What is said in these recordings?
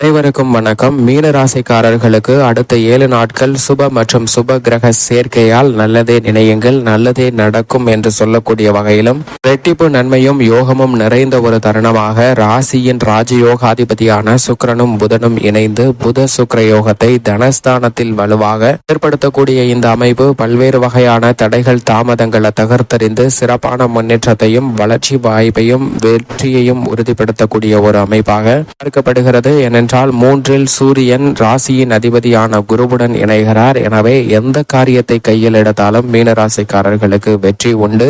அனைவருக்கும் வணக்கம். மீன ராசிக்காரர்களுக்கு அடுத்த ஏழு நாட்கள் சுப மற்றும் சுப கிரக சேர்க்கையால் நல்லதே நினையுங்கள் நல்லதே நடக்கும் என்று சொல்லக்கூடிய வகையிலும் ரெட்டிப்பு நன்மையும் யோகமும் நிறைந்த ஒரு தருணமாக ராசியின் ராஜயோகாதிபதியான சுக்கரனும் புதனும் இணைந்து புத சுக்கர யோகத்தை தனஸ்தானத்தில் வலுவாக ஏற்படுத்தக்கூடிய இந்த அமைப்பு பல்வேறு வகையான தடைகள் தாமதங்களை தகர்த்தறிந்து சிறப்பான முன்னேற்றத்தையும் வளர்ச்சி வாய்ப்பையும் வெற்றியையும் உறுதிப்படுத்தக்கூடிய ஒரு அமைப்பாக பார்க்கப்படுகிறது. என ஏனென்றால் மூன்றில் சூரியன் ராசியின் அதிபதியான குருவுடன் இணைகிறார். எனவே எந்த காரியத்தை கையில் எடுத்தாலும் மீனராசிக்காரர்களுக்கு வெற்றி உண்டு.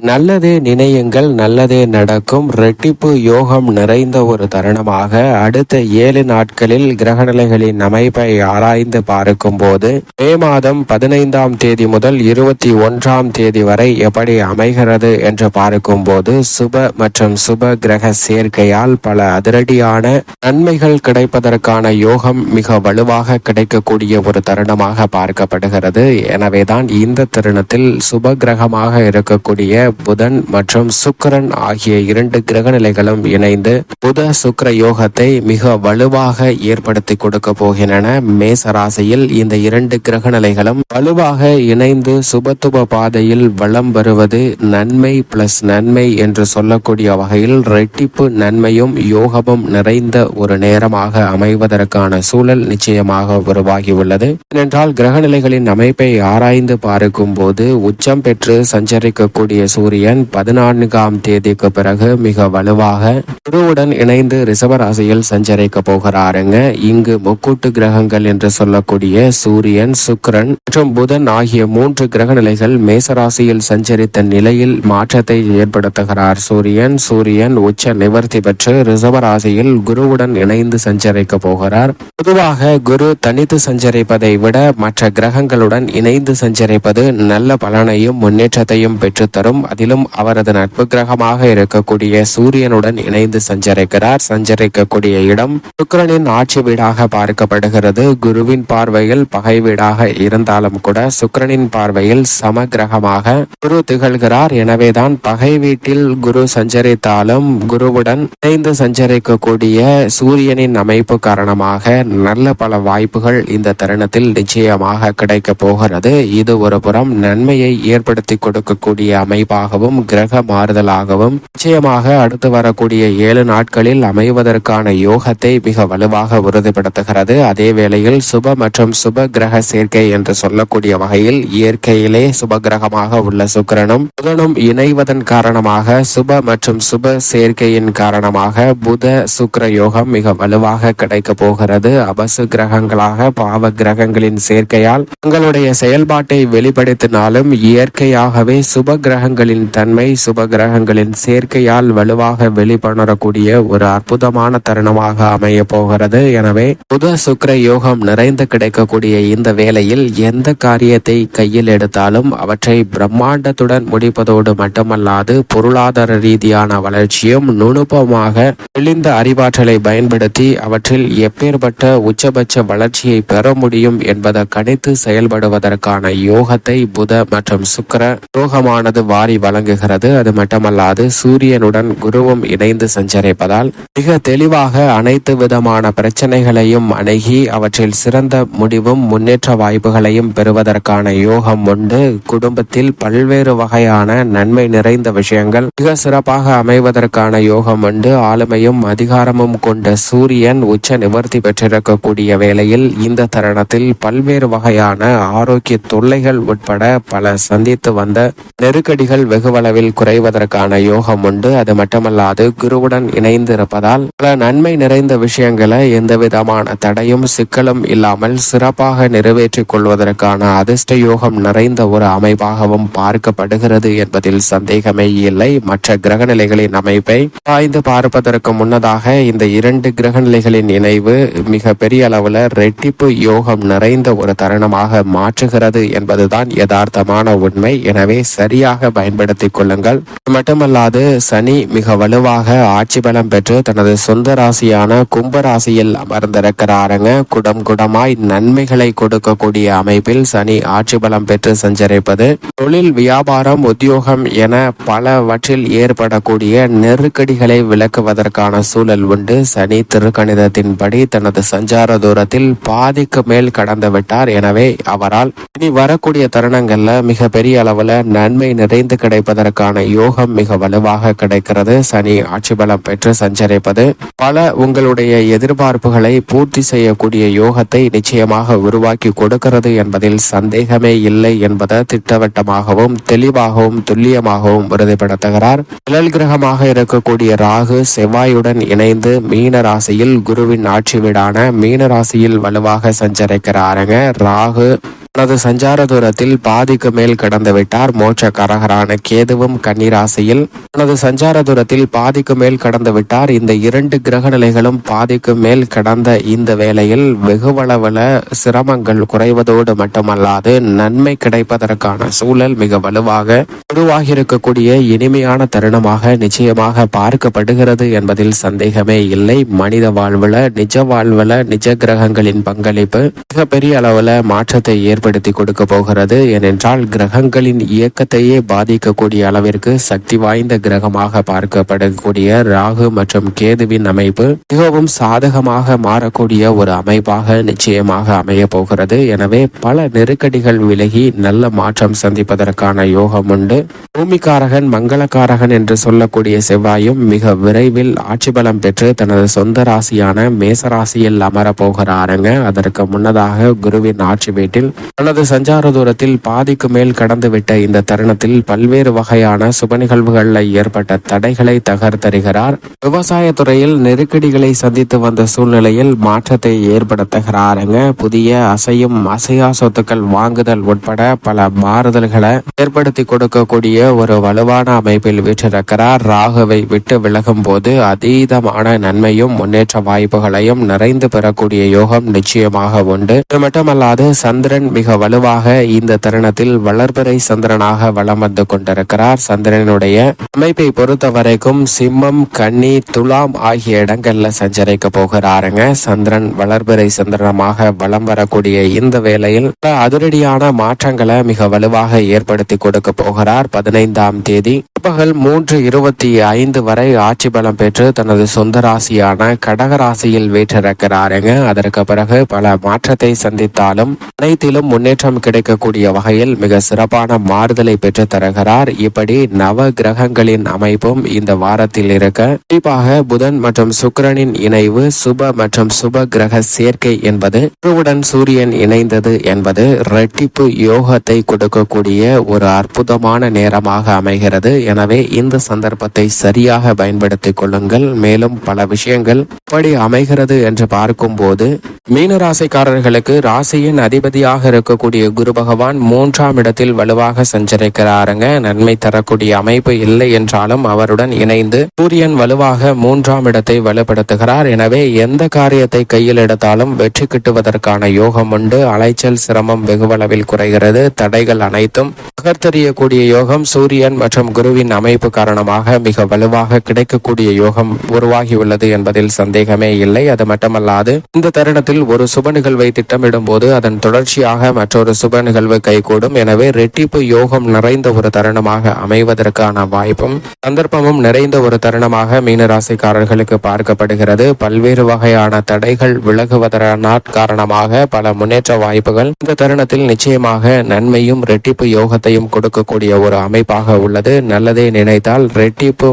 நல்லதே நினையுங்கள் நல்லதே நடக்கும். ரெட்டிப்பு யோகம் நிறைந்த ஒரு தருணமாக அடுத்த ஏழு நாட்களில் கிரகநிலைகளின் அமைப்பை ஆராய்ந்து பார்க்கும் போது மே மாதம் பதினைந்தாம் தேதி முதல் இருபத்தி ஒன்றாம் தேதி வரை எப்படி அமைகிறது என்று பார்க்கும் போது சுப மற்றும் சுப கிரக சேர்க்கையால் பல அதிரடியான நன்மைகள் கிடைப்பதற்கான யோகம் மிக வலுவாக கிடைக்கக்கூடிய ஒரு தருணமாக பார்க்கப்படுகிறது. எனவேதான் இந்த தருணத்தில் சுப கிரகமாக இருக்கக்கூடிய புதன் மற்றும் சுக்கரன் ஆகிய இரண்டு கிரக நிலைகளும் இணைந்து புத சுக்கர யோகத்தை மிக வலுவாக ஏற்படுத்தி கொடுக்க போகின்றன. மேச ராசியில் இந்த இரண்டு கிரக நிலைகளும் வலுவாக இணைந்து சுபத்துப பாதையில் வளம் வருவது நன்மை பிளஸ் நன்மை என்று சொல்லக்கூடிய வகையில் ரெட்டிப்பு நன்மையும் யோகமும் நிறைந்த ஒரு நேரமாக அமைவதற்கான சூழல் நிச்சயமாக உருவாகியுள்ளது. ஏனென்றால் கிரகநிலைகளின் அமைப்பை ஆராய்ந்து பார்க்கும் போது உச்சம் பெற்று சஞ்சரிக்கக்கூடிய சூரியன் பதினான்காம் தேதிக்கு பிறகு மிக வலுவாக குருவுடன் இணைந்து ரிசவராசியில் சஞ்சரிக்க போகிறாருங்க. இங்கு முக்கூட்டு கிரகங்கள் என்று சொல்லக்கூடிய சூரியன் சுக்கிரன் மற்றும் புதன் ஆகிய மூன்று கிரக நிலைகள் மேசராசியில் சஞ்சரித்த நிலையில் மாற்றத்தை ஏற்படுத்துகிறார். சூரியன் சூரியன் உச்ச நிவர்த்தி பெற்று ரிசவராசியில் குருவுடன் இணைந்து சஞ்சரிக்க போகிறார். பொதுவாக குரு தனித்து சஞ்சரிப்பதை விட மற்ற கிரகங்களுடன் இணைந்து சஞ்சரிப்பது நல்ல பலனையும் முன்னேற்றத்தையும் பெற்றுத்தரும். அதிலும் அவரது நட்பு கிரகமாக இருக்கக்கூடிய சூரியனுடன் இணைந்து சஞ்சரிக்கிறார். சஞ்சரிக்கக்கூடிய இடம் சுக்கிரனின் ஆட்சி வீடாக பார்க்கப்படுகிறது. குருவின் பார்வையில் பகை வீடாக இருந்தாலும் கூட சுக்கரனின் பார்வையில் சம கிரகமாக குரு திகழ்கிறார். எனவேதான் பகை வீட்டில் குரு சஞ்சரித்தாலும் குருவுடன் இணைந்து சஞ்சரிக்கக்கூடிய சூரியனின் அமைப்பு காரணமாக நல்ல பல வாய்ப்புகள் இந்த தருணத்தில் நிச்சயமாக கிடைக்க போகிறது. இது ஒரு புறம் நன்மையை ஏற்படுத்தி கொடுக்கக்கூடிய அமைப்பு அமைப்பாகவும் கிரக மாறுதலாகவும் நிச்சயமாக அடுத்து வரக்கூடிய ஏழு நாட்களில் அமைவதற்கான யோகத்தை மிக வலுவாக உறுதிப்படுத்துகிறது. அதே வேளையில் சுப மற்றும் சுப கிரக சேர்க்கை என்று சொல்லக்கூடிய வகையில் இயற்கையிலே சுப கிரகமாக உள்ள சுக்கிரனும் புதனும் இணைவதன் காரணமாக சுப மற்றும் சுப சேர்க்கையின் காரணமாக புத சுக்கர யோகம் மிக வலுவாக கிடைக்க போகிறது. அபசு கிரகங்களாக பாவ கிரகங்களின் சேர்க்கையால் தங்களுடைய செயல்பாட்டை வெளிப்படுத்தினாலும் இயற்கையாகவே சுப கிரகங்கள் கிரகங்களின் தன்மை சுப கிரகங்களின் சேர்க்கையால் வலுவாக வெளிப்பணரக்கூடிய ஒரு அற்புதமான தருணமாக அமைய போகிறது. எனவே புத சுக்கிர யோகம் நிறைந்து கிடைக்கக்கூடிய இந்த வேளையில் எந்த காரியத்தை கையில் எடுத்தாலும் அவற்றை பிரம்மாண்டத்துடன் முடிப்பதோடு மட்டுமல்லாது பொருளாதார ரீதியான வளர்ச்சியும் நுணுப்பமாக தெளிந்த அறிவாற்றலை பயன்படுத்தி அவற்றில் எப்பேற்பட்ட உச்சபட்ச வளர்ச்சியை பெற முடியும் என்பதை கணித்து செயல்படுவதற்கான யோகத்தை புத மற்றும் சுக்கர யோகமானது வாரி வழங்குகிறது. அது மட்டுமல்லாது சூரியனுடன் குருவும் இணைந்து சஞ்சரிப்பதால் மிக தெளிவாக அனைத்து விதமான பிரச்சனைகளையும் அணுகி அவற்றில் சிறந்த முடிவும் முன்னேற்ற வாய்ப்புகளையும் பெறுவதற்கான யோகம் உண்டு. குடும்பத்தில் பல்வேறு வகையான நன்மை நிறைந்த விஷயங்கள் மிக சிறப்பாக அமைவதற்கான யோகம் உண்டு. ஆளுமையும் அதிகாரமும் கொண்ட சூரியன் உச்ச நிவர்த்தி பெற்றிருக்கக்கூடிய வேளையில் இந்த தருணத்தில் பல்வேறு வகையான ஆரோக்கிய தொல்லைகள் உட்பட பல சந்தித்து வந்த நெருக்கடிகள் வெகுவளவில் குறைவதற்கான யோகம் உண்டு. அது மட்டுமல்லாது குருவுடன் இணைந்து இருப்பதால் பல நன்மை நிறைந்த விஷயங்களை எந்த விதமான தடையும் சிக்கலும் இல்லாமல் சிறப்பாக நிறைவேற்றிக் கொள்வதற்கான அதிர்ஷ்ட யோகம் நிறைந்த ஒரு அமைப்பாகவும் பார்க்கப்படுகிறது என்பதில் சந்தேகமே இல்லை. மற்ற கிரகநிலைகளின் அமைப்பை ஆய்ந்து பார்ப்பதற்கு முன்னதாக இந்த இரண்டு கிரகநிலைகளின் இணைவு மிக பெரிய அளவுல ரெட்டிப்பு யோகம் நிறைந்த ஒரு தருணமாக மாற்றுகிறது என்பதுதான் யதார்த்தமான உண்மை. எனவே சரியாக பயன் பயன்படுத்திக் கொள்ளுங்கள். மட்டுமல்லாது சனி மிக வலுவாக ஆட்சி பலம் பெற்று தனது சொந்த ராசியான கும்ப ராசியில் அமர்ந்திருக்கிறாருங்க. குடம் குடமாய் நன்மைகளை கொடுக்கக்கூடிய அமைப்பில் சனி ஆட்சி பலம் பெற்று சஞ்சரிப்பது தொழில் வியாபாரம் உத்தியோகம் என பலவற்றில் ஏற்படக்கூடிய நெருக்கடிகளை விளக்குவதற்கான சூழல் உண்டு. சனி திருக்கணிதத்தின்படி தனது சஞ்சார தூரத்தில் பாதிக்கு மேல் கடந்து விட்டார். எனவே அவரால் இனி வரக்கூடிய தருணங்கள்ல மிகப்பெரிய அளவுல நன்மை நிறைந்து கிடைப்பதற்கான யோகம் மிக வலுவாக கிடைக்கிறது. சனி ஆட்சி பலம் பெற்று சஞ்சரிப்பது. பல உங்களுடைய எதிர்பார்ப்புகளை பூர்த்தி செய்யக்கூடிய யோகத்தை நிச்சயமாக உருவாக்கி கொடுக்கிறது என்பதில் சந்தேகமே இல்லை என்பதை திட்டவட்டமாகவும் தெளிவாகவும் துல்லியமாகவும் உறுதிப்படுத்துகிறார். நிழல் கிரகமாக இருக்கக்கூடிய ராகு செவ்வாயுடன் இணைந்து மீன ராசியில் குருவின் ஆட்சி வீடான மீன ராசியில் வலுவாக சஞ்சரிக்கிறாருங்க. ராகு தனது சஞ்சார தூரத்தில் பாதிக்கு மேல் கடந்து விட்டார். மோட்ச கரகரான கேதுவும் கன்னிராசியில் தனது சஞ்சார தூரத்தில் பாதிக்கு மேல் கடந்து விட்டார். இந்த இரண்டு கிரக நிலைகளும் பாதிக்கு மேல் கடந்த இந்த வேளையில் வெகுவளவுல சிரமங்கள் குறைவதோடு மட்டுமல்லாது நன்மை கிடைப்பதற்கான சூழல் மிக வலுவாக உருவாகி இருக்கக்கூடிய இனிமையான தருணமாக நிச்சயமாக பார்க்கப்படுகிறது என்பதில் சந்தேகமே இல்லை. மனித வாழ்வுல நிஜ வாழ்வுல நிஜ கிரகங்களின் பங்களிப்பு மிகப்பெரிய அளவுல மாற்றத்தை ஏற்படுத்தி கொடுக்க போகிறது. ஏனென்றால் கிரகங்களின் இயக்கத்தையே பாதிக்கக்கூடிய அளவிற்கு சக்தி வாய்ந்த கிரகமாக பார்க்கப்படக்கூடிய ராகு மற்றும் கேதுவின் அமைப்பு மிகவும் சாதகமாக மாறக்கூடிய ஒரு அமைப்பாக நிச்சயமாக அமைய போகிறது. எனவே பல நெருக்கடிகள் விலகி நல்ல மாற்றம் சந்திப்பதற்கான யோகம் உண்டு. பூமிக்காரகன் மங்களக்காரகன் என்று சொல்லக்கூடிய செவ்வாயும் மிக விரைவில் ஆட்சி பலம் பெற்று தனது சொந்த ராசியான மேசராசியில் அமர போகிறாருங்க. அதற்கு முன்னதாக குருவின் ஆட்சி வீட்டில் தனது சஞ்சார தூரத்தில் பாதிக்கு மேல் கடந்துவிட்ட இந்த தருணத்தில் பல்வேறு வகையான சுப நிகழ்வுகளில் ஏற்பட்ட தடைகளை தகர்த்தருகிறார் விவசாய துறையில் நெருக்கடிகளை சந்தித்து வந்த சூழ்நிலையில் மாற்றத்தை ஏற்படுத்துகிறாருங்க. புதிய அசையும் அசையா சொத்துக்கள் வாங்குதல் உட்பட பல மாறுதல்களை ஏற்படுத்தி கொடுக்கக்கூடிய ஒரு வலுவான அமைப்பில் வீற்றிருக்கிறார். ராகுவை விட்டு விலகும் போது அதீதமான நன்மையும் முன்னேற்ற வாய்ப்புகளையும் நிறைந்து பெறக்கூடிய யோகம் நிச்சயமாக உண்டு. இது மட்டுமல்லாது சந்திரன் மிக வலுவாக இந்த தருணத்தில் வளர்பிறை சந்திரனாக வலம் வந்து கொண்டிருக்கிறார். சந்திரனுடைய அமைப்பை பொறுத்த வரைக்கும் சிம்மம் கன்னி துலாம் ஆகிய இடங்கள்ல சஞ்சரிக்க போகிறாருங்க. சந்திரன் வளர்பிறை சந்திரனமாக வலம் வரக்கூடிய இந்த வேளையில் அதிரடியான மாற்றங்களை மிக வலுவாக ஏற்படுத்தி கொடுக்க போகிறார். பதினைந்தாம் தேதி பகல் மூன்று இருபத்தி ஐந்து வரை ஆட்சி பலம் பெற்று தனது சொந்த ராசியான கடக ராசியில் வீற்றிருக்கிறாருங்க. அதற்கு பிறகு பல மாற்றத்தை சந்தித்தாலும் அனைத்திலும் முன்னேற்றம் கிடைக்கக்கூடிய வகையில் மிக சிறப்பான மாறுதலை பெற்று தருகிறார். இப்படி நவ கிரகங்களின் அமைப்பும் இந்த வாரத்தில் இருக்க குறிப்பாக புதன் மற்றும் சுக்கரனின் இணைவு சுப மற்றும் சுப கிரக சேர்க்கை என்பது குருவுடன் சூரியன் இணைந்தது என்பது ரெட்டிப்பு யோகத்தை கொடுக்கக்கூடிய ஒரு அற்புதமான நேரமாக அமைகிறது. எனவே இந்த சந்தர்ப்பத்தை சரியாக பயன்படுத்திக் கொள்ளுங்கள். மேலும் பல விஷயங்கள் எப்படி அமைகிறது என்று பார்க்கும்போது மீன ராசிக்காரர்களுக்கு ராசியின் அதிபதியாக இருக்கக்கூடிய குரு பகவான் மூன்றாம் இடத்தில் வலுவாக சஞ்சரிக்கிறாருங்க. நன்மை தரக்கூடிய அமைப்பு இல்லை என்றாலும் அவருடன் இணைந்து சூரியன் வலுவாக மூன்றாம் இடத்தை வலுப்படுத்துகிறார். எனவே எந்த காரியத்தை கையில் எடுத்தாலும் வெற்றி கிட்டுவதற்கான யோகம் உண்டு. அலைச்சல் சிரமம் வெகுவளவில் குறைகிறது. தடைகள் அனைத்தும் பகர்த்தெறியக்கூடிய யோகம் சூரியன் மற்றும் குருவின் அமைப்பு காரணமாக மிக வலுவாக கிடைக்கக்கூடிய யோகம் உருவாகியுள்ளது என்பதில் சந்தேகமே இல்லை. அது மட்டுமல்லாது இந்த தருணத்தில் ஒரு சுப நிகழ்வை திட்டமிடும் போது அதன் தொடர்ச்சியாக மற்றொரு சுப நிகழ்வு கைகூடும். எனவே ரெட்டிப்பு யோகம் நிறைந்த ஒரு தருணமாக அமைவதற்கான வாய்ப்பும் சந்தர்ப்பமும் நிறைந்த ஒரு தருணமாக மீனராசிக்காரர்களுக்கு பார்க்கப்படுகிறது. பல்வேறு வகையான தடைகள் விலகுவதனால் காரணமாக பல முன்னேற்ற வாய்ப்புகள். இந்த தருணத்தில் நிச்சயமாக நன்மையும் ரெட்டிப்பு யோகத்தையும் கொடுக்கக்கூடிய ஒரு அமைப்பாக உள்ளது. நல்லதை நினைத்தால் ரெட்டிப்பு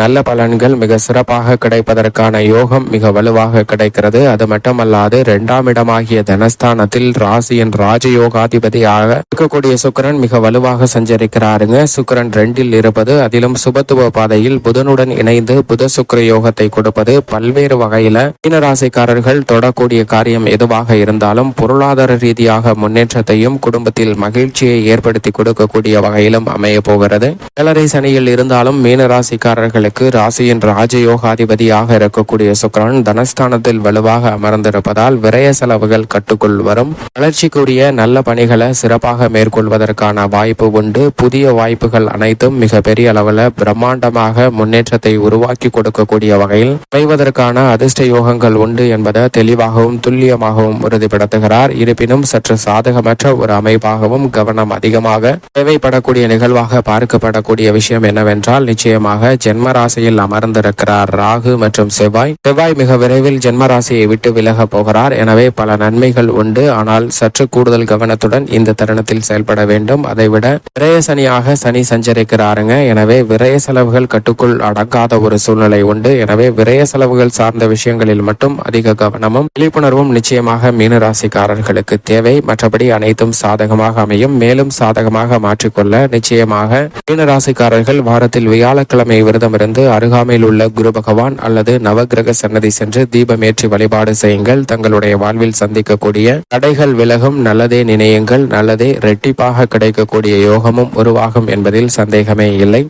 நல்ல பலன்கள் மிக சிறப்பாக கிடைப்பதற்கான யோகம் மிக வலுவாக கிடைக்கிறது. அது மட்டுமல்லாது இரண்டாம் இடமாகிய தனஸ்தானத்தில் ராசியின் ராஜயோகாதிபதியாக இருக்கக்கூடிய சுக்கிரன் மிக வலுவாக சஞ்சரிக்கிறாருங்க. சுக்கிரன் ரெண்டில் இருப்பது அதிலும் சுபத்துவ பாதையில் புதனுடன் இணைந்து புத சுக்கர யோகத்தை கொடுப்பது பல்வேறு வகையில மீனராசிக்காரர்கள் தொடக்கூடிய காரியம் எதுவாக இருந்தாலும் பொருளாதார ரீதியாக முன்னேற்றத்தையும் குடும்பத்தில் மகிழ்ச்சியை ஏற்படுத்தி கொடுக்கக்கூடிய வகையிலும் அமைய போகிறது. ஏழரை சனியில் இருந்தாலும் மீனராசிக்காரர்களுக்கு ராசியின் ராஜயோகாதிபதியாக இருக்கக்கூடிய சுக்கிரன் தனஸ்தானத்தில் வலுவாக அமர்ந்திருப்பதால் விரய செலவுகள் கட்டுக்குள் வரும். வளர்ச்சிக்கு வெற்றிக்குரிய நல்ல பணிகளை சிறப்பாக மேற்கொள்வதற்கான வாய்ப்பு உண்டு. புதிய வாய்ப்புகள் அனைத்தும் மிக பெரிய அளவில் பிரம்மாண்டமாக முன்னேற்றத்தை உருவாக்கி கொடுக்கக்கூடிய வகையில் அமைவதற்கான அதிர்ஷ்ட யோகங்கள் உண்டு என்பதை தெளிவாகவும் துல்லியமாகவும் உறுதிப்படுத்துகிறார். இருப்பினும் சற்று சாதகமற்ற ஒரு அமைப்பாகவும் கவனம் அதிகமாக தேவைப்படக்கூடிய நிகழ்வாக பார்க்கப்படக்கூடிய விஷயம் என்னவென்றால் நிச்சயமாக ஜென்மராசியில் அமர்ந்திருக்கிறார் ராகு மற்றும் செவ்வாய். செவ்வாய் மிக விரைவில் ஜென்மராசியை விட்டு விலக போகிறார். எனவே பல நன்மைகள் உண்டு. ஆனால் சற்று கூடுதல் கவனத்துடன் இந்த தருணத்தில் செயல்பட வேண்டும். அதைவிட விரய சனியாக சனி சஞ்சரிக்கிறாருங்க. எனவே விரய செலவுகள் கட்டுக்குள் அடங்காத ஒரு சூழ்நிலை உண்டு. எனவே விரய செலவுகள் சார்ந்த விஷயங்களில் மட்டும் அதிக கவனமும் விழிப்புணர்வும் நிச்சயமாக மீனராசிக்காரர்களுக்கு தேவை. மற்றபடி அனைத்தும் சாதகமாக அமையும். மேலும் சாதகமாக மாற்றிக்கொள்ள நிச்சயமாக மீனராசிக்காரர்கள் வாரத்தில் வியாழக்கிழமை விரதம் இருந்து அருகாமையில் உள்ள குரு பகவான் அல்லது நவகிரக சன்னதி சென்று தீபமேற்றி வழிபாடு செய்யுங்கள். தங்களுடைய வாழ்வில் சந்திக்கக்கூடிய தடைகள் விலகும். நல்லதே நினையுங்கள் நல்லதே ரெட்டிப்பாக கிடைக்கக்கூடிய யோகமும் உருவாகும் என்பதில் சந்தேகமே இல்லை.